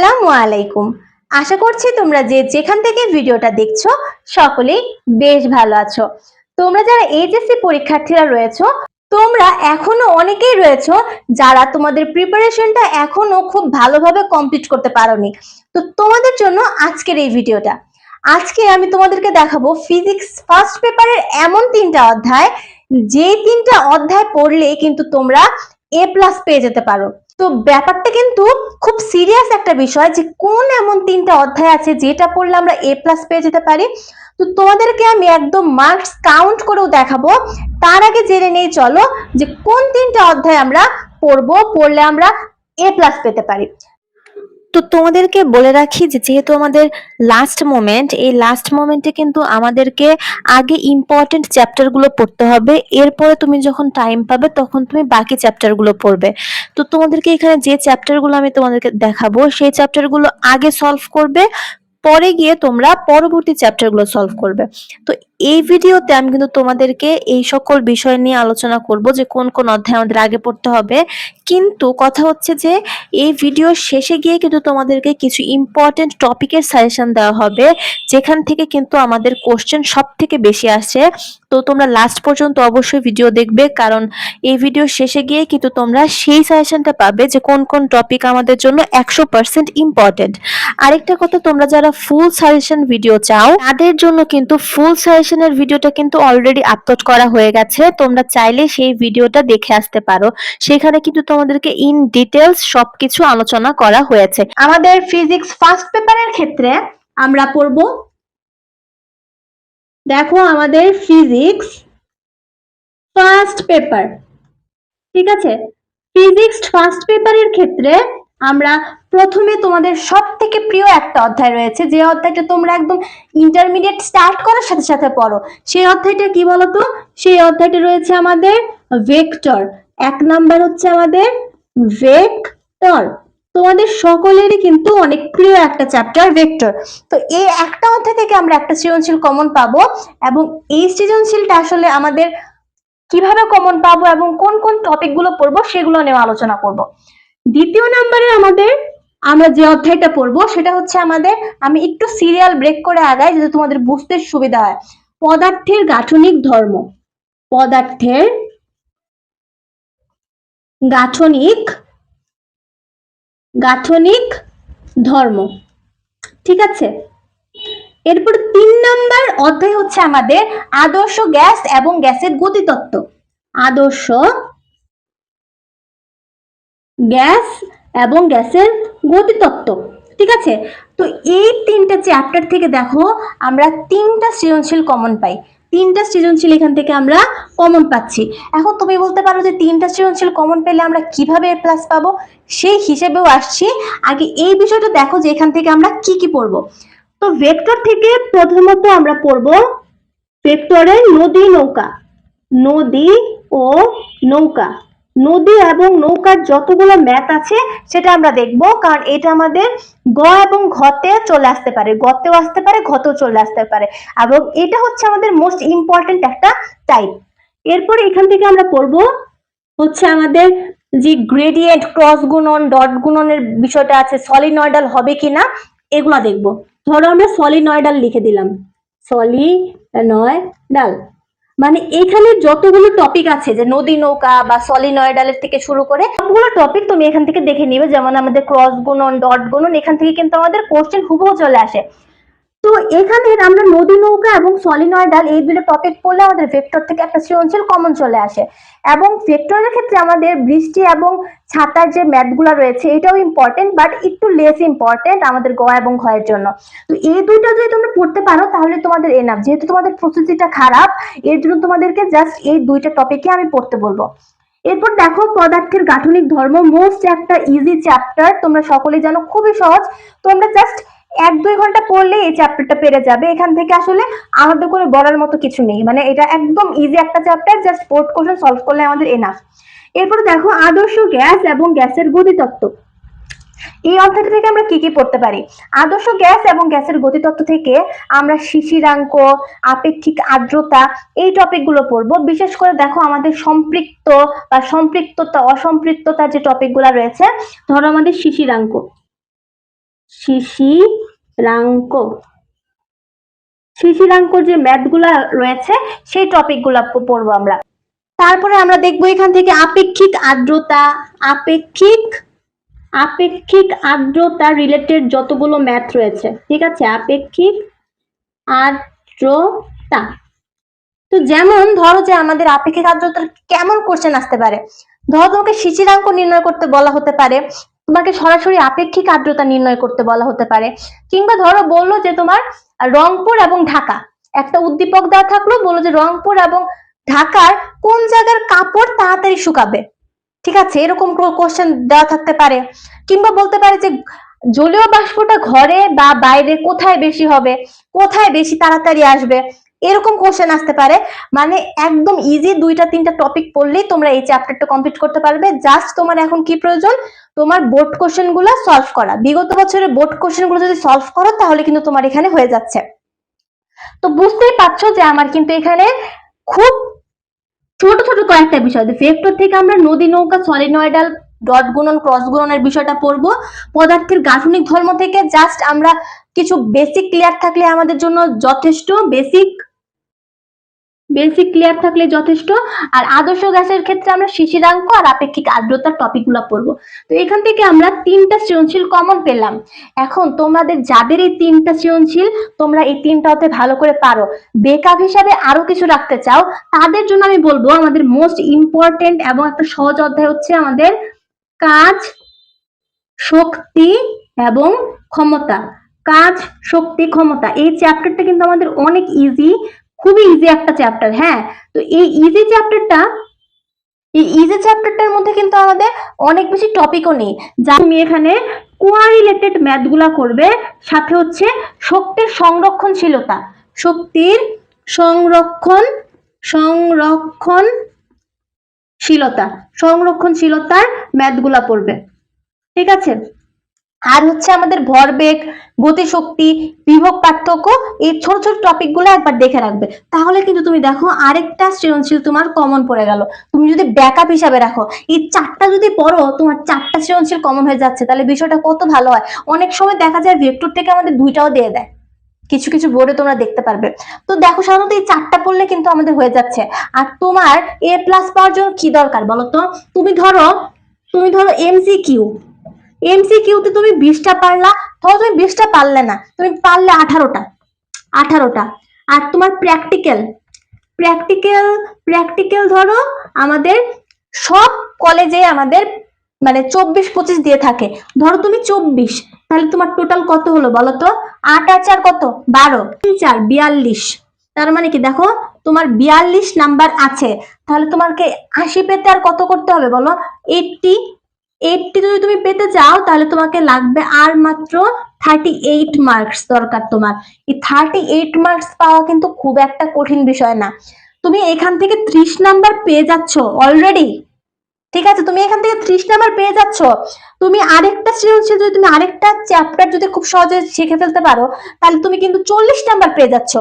আসসালামু আলাইকুম। আশা করছি তোমরা যে যেখান থেকে ভিডিওটা দেখছ, সকলেই বেশ ভালো আছো। তোমরা যারা এইচএসসি পরীক্ষার্থীরা রয়েছো, তোমরা এখনও অনেকেই রয়েছো যারা তোমাদের প্রিপারেশনটা এখনও খুব ভালোভাবে কমপ্লিট করতে পারোনি। তো তোমাদের জন্য আজকের এই ভিডিওটা। আজকে আমি তোমাদেরকে দেখাবো ফিজিক্স ফার্স্ট পেপারের এমন তিনটা অধ্যায় যে তিনটা অধ্যায় পড়লে কিন্তু তোমরা এ প্লাস পেয়ে যেতে পারো। তো ব্যাপারটা কিন্তু খুব সিরিয়াস একটা বিষয় যে কোন এমন তিনটা অধ্যায় আছে যেটা পড়লে আমরা এ প্লাস পেয়ে যেতে পারি। তো তোমাদেরকে আমি একদম মার্কস কাউন্ট করেও দেখাবো। তার আগে জেনে নেই, চলো যে কোন তিনটা অধ্যায় আমরা পড়ব, পড়লে আমরা এ প্লাস পেতে পারি। তো তোমাদেরকে বলে রাখি যে যেহেতু আমাদের লাস্ট মোমেন্ট এই লাস্ট মোমেন্টে কিন্তু আমাদেরকে আগে ইম্পর্টেন্ট চ্যাপ্টারগুলো পড়তে হবে। এরপরে তুমি যখন টাইম পাবে, তখন তুমি বাকি চ্যাপ্টারগুলো পড়বে। তো তোমাদেরকে এখানে যে চ্যাপ্টারগুলো আমি তোমাদেরকে দেখাবো, সেই চ্যাপ্টারগুলো আগে সলভ করবে। পরে গিয়ে তোমরা পরবর্তী চ্যাপ্টারগুলো সলভ করবে। তো এই ভিডিওতে আমি কিন্তু তোমাদেরকে এই সকল বিষয় নিয়ে আলোচনা করব যে কোন কোন অধ্যায় আমাদের আগে পড়তে হবে। কিন্তু কথা হচ্ছে যে এই ভিডিও শেষে গিয়ে কিন্তু তোমাদেরকে কিছু ইম্পর্টেন্ট টপিকের সাজেশন দেওয়া হবে, যেখান থেকে কিন্তু আমাদের কোশ্চেন সব থেকে বেশি আসে। তো তোমরা লাস্ট পর্যন্ত অবশ্যই ভিডিও দেখবে, কারণ এই ভিডিও শেষে গিয়ে কিন্তু তোমরা সেই সাজেশনটা পাবে যে কোন কোন টপিক আমাদের জন্য একশো পার্সেন্ট ইম্পর্টেন্ট আরেকটা কথা, তোমরা যারা ফুল সাজেশন ভিডিও চাও, তাদের জন্য কিন্তু ফুল সাজেশনের ভিডিওটা কিন্তু অলরেডি আপলোড করা হয়ে গেছে। তোমরা চাইলে সেই ভিডিওটা দেখে আসতে পারো। সেখানে কিন্তু তোমাদেরকে ইন ডিটেলস সবকিছু আলোচনা করা হয়েছে। আমাদের ফিজিক্স ফার্স্ট পেপারের ক্ষেত্রে আমরা পড়ব দেখো আমাদের ফিজিক্স ফার্স্ট পেপার ঠিক আছে? ফিজিক্স ফার্স্ট পেপারের ক্ষেত্রে আমরা প্রথমে তোমাদের সব থেকে প্রিয় একটা অধ্যায় রয়েছে, যে অধ্যায়টা তোমরা একদম ইন্টারমিডিয়েট স্টার্ট করার সাথে সাথে পড়ো। সেই অধ্যায়টা কি বলতো? সেই অধ্যায়টা রয়েছে আমাদের ভেক্টর এক নাম্বার হচ্ছে আমাদের ভেক্টর তোমাদের সকলেরই কিন্তু অনেক প্রিয় একটা চ্যাপ্টার ভেক্টর তো এই একটা অধ্যায় থেকে আমরা একটা সৃজনশীল কমন পাবো এবং এই সৃজনশীলটা আসলে আমাদের কীভাবে কমন পাবো এবং কোন কোন টপিকগুলো পড়ব সেগুলো নিয়ে আলোচনা করব। দ্বিতীয় নাম্বারে আমাদের আমরা যে অধ্যায়টা পড়ব সেটা হচ্ছে আমাদের, আমি একটু সিরিয়াল ব্রেক করে আগাই যাতে তোমাদের বুঝতে সুবিধা হয়। পদার্থের গাঠনিক ধর্ম। পদার্থের গাঠনিক গাঠনিক ধর্ম। ঠিক আছে? এরপর তিন নাম্বার অধ্যায় হচ্ছে আমাদের আদর্শ গ্যাস এবং গ্যাসের গতিতত্ত্ব। আদর্শ গ্যাস এবং গ্যাসের গতিতত্ত্ব। ঠিক আছে? তো এই তিনটা চ্যাপ্টার থেকে দেখো, আমরা তিনটা সৃজনশীল কমন পাই। তিনটা সৃজনশীল এখান থেকে আমরা কমন পাচ্ছি। এখন তুমি বলতে পারো যে তিনটা সৃজনশীল কমন পেলে আমরা কীভাবে এ প্লাস পাবো? সেই হিসেবেও আসছি। আগে এই বিষয়টা দেখো যে এখান থেকে আমরা কি কি পড়ব। তো ভেক্টর থেকে প্রথমত আমরা পড়ব ভেক্টরের নদী নৌকা। নদী ও নৌকা। নদী এবং নৌকার যতগুলো ম্যাথ আছে, সেটা আমরা দেখব। কারণ এটা আমাদের গ এবং ঘতে চলে আসতে পারে। গতেও আসতে পারে, ঘতেও চলে আসতে পারে। এবং এটা হচ্ছে আমাদের মোস্ট ইম্পর্টেন্ট একটা টাইপ এরপরে এখান থেকে আমরা পড়ব হচ্ছে আমাদের যে গ্রেডিয়েন্ট ক্রস গুণন ডট গুণনের বিষয়টা আছে সলিনয়েডাল হবে কিনা, এগুলা দেখব। ধরো আমরা সলিনয়েডাল লিখে দিলাম। সলিনয়েডাল মানে এখানে যতগুলো টপিক আছে, যে নদী নৌকা বা সলিনয়েডালের থেকে শুরু করে, সবগুলো টপিক তুমি এখান থেকে দেখে নিবে। যেমন আমাদের ক্রস গুণন ডট গুণন, এখান থেকে কিন্তু আমাদের কোশ্চেন হুবহু চলে আসে। তো এখানে আমরা নদী নৌকা এবং সলিনয়েডাল এই দুটো টপিক পড়লে আমাদের ভেক্টর থেকে একটা সৃজনশীল কমন চলে আসে। এবং ভেক্টরের ক্ষেত্রে আমাদের বৃষ্টি এবং ছাতার যে ম্যাথগুলো রয়েছে, এটাও ইম্পর্টেন্ট বাট একটু লেস ইম্পর্টেন্ট আমাদের গ এবং ঘয়ের জন্য। তো এই দুইটা যদি তোমরা পড়তে পারো, তাহলে তোমাদের এনাফ যেহেতু তোমাদের প্রস্তুতিটা খারাপ, এর জন্য তোমাদেরকে জাস্ট এই দুইটা টপিকে আমি পড়তে বলব। এরপর দেখো, পদার্থের গাঠনিক ধর্ম মোস্ট একটা ইজি চ্যাপ্টার তোমরা সকলেই জানো, খুবই সহজ। তোমরা জাস্ট এক দুই ঘণ্টা পড়লে এই চ্যাপ্টারটা পেরে যাবে। এখান থেকে আসলে আলাদা করে বলার মতো কিছু নেই। মানে এটা একদম ইজি একটা চ্যাপ্টার জাস্ট পোর্ট কোশ্চেন সলভ করলে আমাদের এনাফ এরপরে দেখো, আদর্শ গ্যাস এবং গ্যাসের গতিতত্ত্ব। এই অধ্যায়টা থেকে আমরা কি কি পড়তে পারি? আদর্শ গ্যাস এবং গ্যাসের গতিতত্ত্ব থেকে আমরা শিশিরাঙ্ক, আপেক্ষিক আর্দ্রতা এই টপিকগুলো পড়ব। বিশেষ করে দেখো, আমাদের সম্পৃক্ত বা সম্পৃক্ততা অসম্পৃক্ততা যে টপিকগুলো রয়েছে, ধরো আমাদের শিশিরাঙ্ক। শিশিরাঙ্ক শিশিরাঙ্কর যে ম্যাথগুলা রয়েছে, সেই টপিকগুলা পড়ব আমরা। তারপরে আমরা দেখব এখান থেকে আপেক্ষিক আর্দ্রতা। আপেক্ষিক আপেক্ষিক আর্দ্রতা রিলেটেড যতগুলো ম্যাথ রয়েছে, ঠিক আছে? আপেক্ষিক আর্দ্রতা। তো যেমন ধরো যে আমাদের আপেক্ষিক আর্দ্রতার কেমন কোশ্চেন আসতে পারে? ধরো তোমাকে শিশিরাঙ্ক নির্ণয় করতে বলা হতে পারে তোমাকে সরাসরি আপেক্ষিক আর্দ্রতা নির্ণয় করতে বলা হতে পারে। কিংবা ধরো বলল যে তোমার রংপুর এবং ঢাকা। একটা উদ্দীপক দেওয়া থাকল, বলল যে রংপুর এবং ঢাকার কোন জায়গার কাপড় তাড়াতাড়ি শুকাবে। ঠিক আছে? এরকম কোশ্চেন দেওয়া থাকতে পারে। কিংবা বলতে পারে যে জলীয় বাষ্পটা ঘরে বা বাইরে কোথায় বেশি হবে? কোথায় বেশি তাড়াতাড়ি আসবে? এরকম কোশ্চেন আসতে পারে। মানে একদম ইজি দুইটা, তিনটা টপিক পড়লেই তোমরা এই চ্যাপ্টারটা কমপ্লিট করতে পারবে। জাস্ট তোমার এখন কি প্রয়োজন? তোমার বোর্ড কোশ্চেনগুলো সলভ করা। বিগত বছরের বোর্ড কোশ্চেনগুলো যদি সলভ করো, তাহলে কিন্তু তোমার এখানে হয়ে যাচ্ছে। তো বুঝতেই পারছ যে আমার কিন্তু এখানে খুব ছোট ছোট কয়েকটা বিষয় ভেক্টর থেকে আমরা নদী, নৌকা সলিনয়েডাল ডট গুণন ক্রস গুণনের বিষয়টা পড়ব। পদার্থের গাঠনিক ধর্ম থেকে জাস্ট আমরা কিছু বেসিক ক্লিয়ার থাকলে আমাদের জন্য যথেষ্ট। বেসিক বেসিক ক্লিয়ার থাকলে যথেষ্ট। আর আদর্শ গ্যাসের ক্ষেত্রে আমরা শিশিরাঙ্ক আর আপেক্ষিক আর্দ্রতার টপিকগুলো পড়ব। তো এখান থেকে আমরা তিনটা সৃজনশীল কমন পেলাম। এখন তোমাদের যাদের এই তিনটা সৃজনশীল, তোমরা এই তিনটাতে ভালো করে পারো। বেকআপ হিসাবে আরও কিছু রাখতে চাও, তাদের জন্য আমি বলব আমাদের মোস্ট ইম্পর্টেন্ট এবং একটা সহজ অধ্যায় হচ্ছে আমাদের কাজ, শক্তি এবং ক্ষমতা। কাজ, শক্তি, ক্ষমতা। এই চ্যাপ্টারটা কিন্তু আমাদের অনেক ইজি খুবই ইজি একটা চ্যাপ্টার হ্যাঁ? তো এই ইজি চ্যাপ্টারটা এই ইজি চ্যাপ্টারটার মধ্যে কিন্তু আমাদের অনেক বেশি টপিকও নেই। যা তুমি এখানে কোয়ারিলেটেড ম্যাথগুলা করবে, সাথে হচ্ছে শক্তির সংরক্ষণশীলতা। শক্তির সংরক্ষণ, সংরক্ষণশীলতা, সংরক্ষণশীলতার ম্যাথগুলা পড়বে। ঠিক আছে? আর হচ্ছে আমাদের ভরবেগ, গতিশক্তি, বিভব পার্থক্য, এই ছোট ছোট টপিকগুলো একবার দেখে রাখবে। তাহলে কিন্তু তুমি দেখো আরেকটা সৃজনশীল তোমার কমন পড়ে গেল। তুমি যদি ব্যাকআপ হিসাবে রাখো, এই চারটা যদি পড়ো, তোমার চারটা সৃজনশীল কমন হয়ে যাচ্ছে। তাহলে বিষয়টা কত ভালো হয়? অনেক সময় দেখা যায় ভেক্টর থেকে আমাদের দুইটাও দিয়ে দেয়। কিছু কিছু বোর্ডে তোমরা দেখতে পারবে। তো দেখো সাধারণত এই চারটা পড়লে কিন্তু আমাদের হয়ে যাচ্ছে। আর তোমার এ প্লাস পাওয়ার জন্য কি দরকার বলো তো? তুমি ধরো তুমি ধরো এমসি কিউ এমসিকিউতে তুমি বিশটা পারলা ধরো তুমি বিশটা পারলে না। তুমি পারলে আঠারোটা আঠারোটা। আর তোমার প্র্যাকটিক্যাল প্র্যাকটিক্যাল প্র্যাকটিক্যাল ধরো আমাদের সব কলেজে আমাদের মানে চব্বিশ, পঁচিশ দিয়ে থাকে। ধরো তুমি চব্বিশ, তাহলে তোমার টোটাল কত হলো বলো তো? আট আর চার কত? বারো। তিন, চার, বিয়াল্লিশ। তার মানে কি দেখো, তোমার বিয়াল্লিশ নাম্বার আছে। তাহলে তোমাকে আশি পেতে আর কত করতে হবে বলো? এইটটি এইটটি যদি তুমি পেতে চাও, তাহলে তোমাকে লাগবে আর মাত্র থার্টি এইট মার্কস দরকার তোমার। এই থার্টি এইট মার্কস পাওয়া কিন্তু খুব একটা কঠিন বিষয় না। তুমি এখান থেকে ত্রিশ নাম্বার পেয়ে যাচ্ছ অলরেডি ঠিক আছে, তুমি এখান থেকে ত্রিশ নাম্বার পেয়ে যাচ্ছ। তুমি আরেকটা সৃজনশীল যদি তুমি আরেকটা চ্যাপ্টার যদি খুব সহজে শিখে ফেলতে পারো, তাহলে তুমি কিন্তু চল্লিশ নাম্বার পেয়ে যাচ্ছ।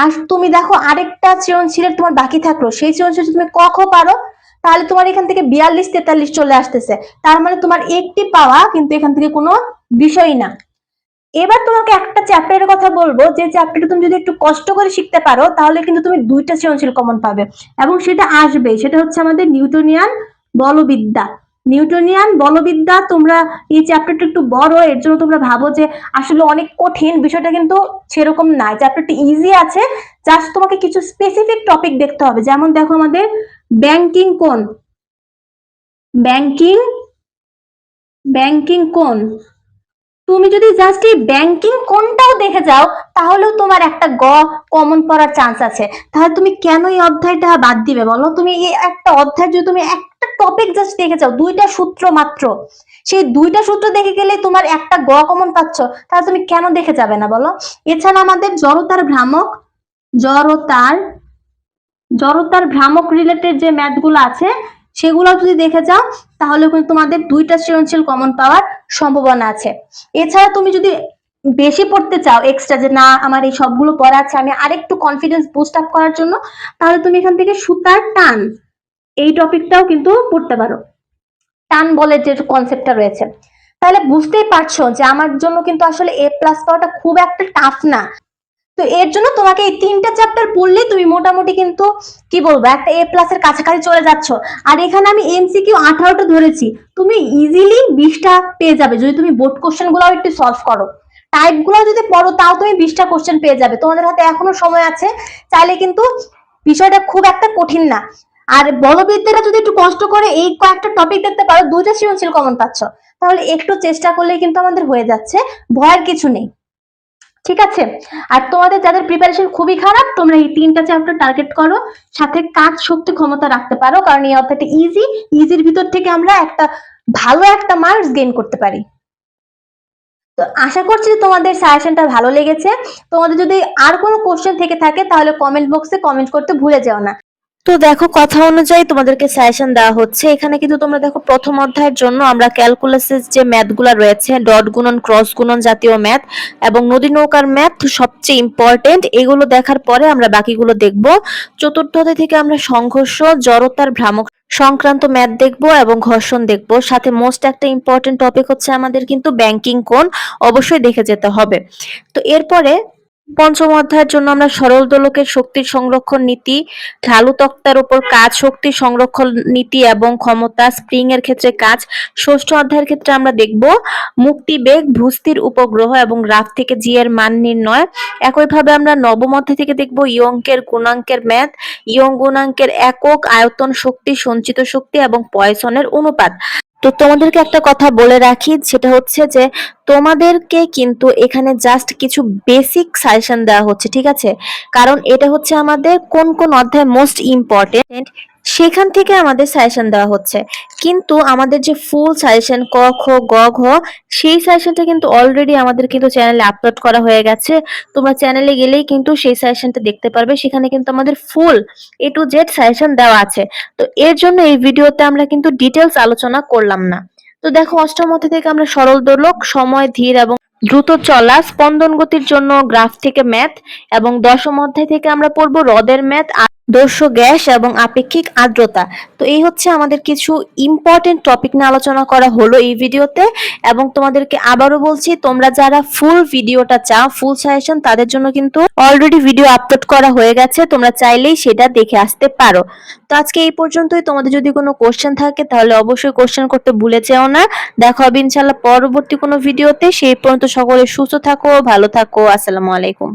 আর তুমি দেখো আরেকটা সৃজনশীলের তোমার বাকি থাকল। সেই সৃজনশীল তুমি ক খ পারো? তাহলে তোমার এখান থেকে বিয়াল্লিশ তেতাল্লিশ চলে আসতেছে। তার মানে তোমার একটি পাওয়া কিন্তু এখান থেকে কোনো বিষয়ই না। এবার তোমাকে একটা চ্যাপ্টারের কথা বলব, যে চ্যাপ্টারটা তুমি যদি একটু কষ্ট করে শিখতে পারো, তাহলে কিন্তু তুমি দুইটা সৃজনশীল কমন পাবে। এবং সেটা আসবে সেটা হচ্ছে আমাদের নিউটনিয়ান বলবিদ্যা। নিউটনিয়ান বলবিদ্যা তোমরা এই চ্যাপ্টারটা একটু বড়, এর জন্য তোমরা ভাবো যে আসলে অনেক কঠিন, বিষয়টা কিন্তু সেরকম না। চ্যাপ্টারটা ইজি আছে জাস্ট তোমাকে কিছু স্পেসিফিক টপিক দেখতে হবে। যেমন দেখো আমাদের ব্যাংকিং কোন? ব্যাংকিং? ব্যাংকিং কোন? তুমি যদি জাস্ট এই ব্যাংকিং কোনটাও দেখে যাও, তাহলেও তোমার একটা গ কমন পড়ার চান্স আছে। তাহলে তুমি কেন এই অধ্যায়টা বাদ দিবে বলো? তুমি এই একটা অধ্যায় যদি তুমি একটা টপিক জাস্ট দেখে যাও, দুইটা সূত্র মাত্র, সেই দুইটা সূত্র দেখে গেলে তোমার একটা গ কমন পাচ্ছ, তাহলে তুমি কেন দেখে যাবে না বলো? এছাড়া আমাদের জড়তার ভ্রামক, জড়তার জড়তার ভ্রামক রিলেটেড যে ম্যাথগুলো আছে সেগুলো যদি দেখে যাও, তাহলে কিন্তু তোমাদের দুইটা সৃজনশীল কমন পাওয়ার সম্ভাবনা আছে। এছাড়া তুমি যদি বেশি পড়তে চাও এক্সট্রা যে না, আমার এই সবগুলো পড়া আছে, আমি আরেকটু কনফিডেন্স বুস্ট আপ করার জন্য, তাহলে তুমি এখান থেকে সুতার টান, এই টপিকটাও কিন্তু পড়তে পারো। টান বলে যে কনসেপ্টটা রয়েছে। তাহলে বুঝতেই পারছ যে আমার জন্য কিন্তু আসলে এ প্লাস পাওয়াটা খুব একটা টাফ না। তো এর জন্য তোমাকে এই তিনটা চ্যাপ্টার পড়লে তুমি মোটামুটি কিন্তু, কি বলব, একটা এ প্লাস এর কাছাকাছি চলে যাচ্ছ। আর এখানে আমি এমসিকিউ আঠারোটা ধরেছি। তুমি ইজিলি বিশটা পেয়ে যাবে যদি তুমি বোর্ড কোশ্চেনগুলো একটু সলভ করো। টাইপগুলো যদি পড়ো, তাও তুমি বিশটা কোশ্চেন পেয়ে যাবে। তোমাদের হাতে এখনও সময় আছে। চাইলে কিন্তু বিষয়টা খুব একটা কঠিন না। আর বড় বিদ্যাটা যদি একটু কষ্ট করে এই কয়েকটা টপিক দেখতে পারো, দুইটা সৃজনশীল কমন পাচ্ছ। তাহলে একটু চেষ্টা করলেই কিন্তু আমাদের হয়ে যাচ্ছে। ভয়ের কিছু নেই। ঠিক আছে? আর তোমাদের যাদের প্রিপারেশন খুবই খারাপ, তোমরা এই তিনটা চ্যাপ্টার টার্গেট করো, সাথে কাজ শক্তি ক্ষমতা রাখতে পারো, কারণ এই অধ্যায়টা ইজি ইজির ভিতর থেকে আমরা একটা ভালো একটা মার্কস গেইন করতে পারি। তো আশা করছি তোমাদের সাজেশনটা ভালো লেগেছে। তোমাদের যদি আর কোনো কোশ্চেন থেকে থাকে, তাহলে কমেন্ট বক্সে কমেন্ট করতে ভুলে যাও না। তো দেখো, কথা অনুযায়ী তোমাদেরকে সাজেশন দেওয়া হচ্ছে। এখানে কিন্তু তোমরা দেখো, প্রথম অধ্যায়ের জন্য আমরা ক্যালকুলাসের যে ম্যাথগুলো রয়েছে ডট গুণন ক্রস গুণন জাতীয় ম্যাথ এবং নদী নৌকার ম্যাথ সবচেয়ে ইম্পর্টেন্ট এগুলো দেখার পরে আমরা বাকিগুলো দেখব। চতুর্থ অধ্যায় থেকে আমরা সংঘর্ষ, জড়তার ভ্রামক সংক্রান্ত ম্যাথ দেখব এবং ঘর্ষণ দেখব। সাথে মোস্ট একটা ইম্পর্টেন্ট টপিক হচ্ছে আমাদের কিন্তু ব্যাংকিং কোন অবশ্যই দেখে যেতে হবে। তো এরপরে পঞ্চম অধ্যায়ের জন্য আমরা সরল দোলকের শক্তির সংরক্ষণ নীতি ঢালু তক্তার উপর কাজ, শক্তি সংরক্ষণ নীতি এবং ক্ষমতা স্প্রিং এর ক্ষেত্রে কাজ। ষষ্ঠ অধ্যায়ের ক্ষেত্রে আমরা দেখব মুক্তি বেগ, ভূস্থির উপগ্রহ এবং গ্রাফ থেকে জি এর মান নির্ণয়। একইভাবে আমরা নবম অধ্যায় থেকে দেখব ইয়ঙ্কের গুণাঙ্কের ম্যাথ। ইয়ং গুণাঙ্কের একক আয়তন শক্তি, সঞ্চিত শক্তি এবং পয়সনের অনুপাত। তো তোমাদেরকে একটা কথা বলে রাখি, সেটা হচ্ছে যে তোমাদেরকে কিন্তু এখানে জাস্ট কিছু বেসিক সাজেশন দেওয়া হচ্ছে, ঠিক আছে? কারণ এটা হচ্ছে আমাদের কোন কোন অধ্যায় মোস্ট ইম্পর্টেন্ট সেখান থেকে আমাদের সাজেশন দেওয়া হচ্ছে। কিন্তু আমাদের যে ফুল সাজেশন ক, খ, গ, ঘ, সেই সাজেশনটা কিন্তু অলরেডি আমাদের কিন্তু চ্যানেলে আপলোড করা হয়ে গেছে। তোমরা চ্যানেলে গেলেই কিন্তু সেই সাজেশনটা দেখতে পারবে। সেখানে কিন্তু আমাদের full A to Z suggestion দেওয়া আছে। তো এর জন্য এই ভিডিওতে আমরা কিন্তু ডিটেলস আলোচনা করলাম না। তো দেখো, অষ্টম অধ্যায় থেকে আমরা সরল দোলক, সময়, ধীর এবং দ্রুত চলা, স্পন্দন গতির জন্য গ্রাফ থেকে ম্যাথ এবং দশম অধ্যায় থেকে আমরা পড়ব হ্রদের ম্যাথ আদর্শ গ্যাস এবং আপেক্ষিক আর্দ্রতা। তো এই হচ্ছে আমাদের কিছু ইম্পর্টেন্ট টপিক নিয়ে আলোচনা করা হলো এই ভিডিওতে। এবং তোমাদেরকে আবারও বলছি, তোমরা যারা ফুল ভিডিওটা চাও ফুল সাজেশন তাদের জন্য কিন্তু অলরেডি ভিডিও আপলোড করা হয়ে গেছে। তোমরা চাইলেই সেটা দেখে আসতে পারো। তো আজকে এই পর্যন্তই। তোমাদের যদি কোনো কোশ্চেন থাকে, তাহলে অবশ্যই কোশ্চেন করতে ভুলে যেও না। দেখা হবে ইনশাল্লাহ পরবর্তী কোনো ভিডিওতে। সেই পর্যন্ত সকলে সুস্থ থাকো, ভালো থাকো। আসসালামু আলাইকুম।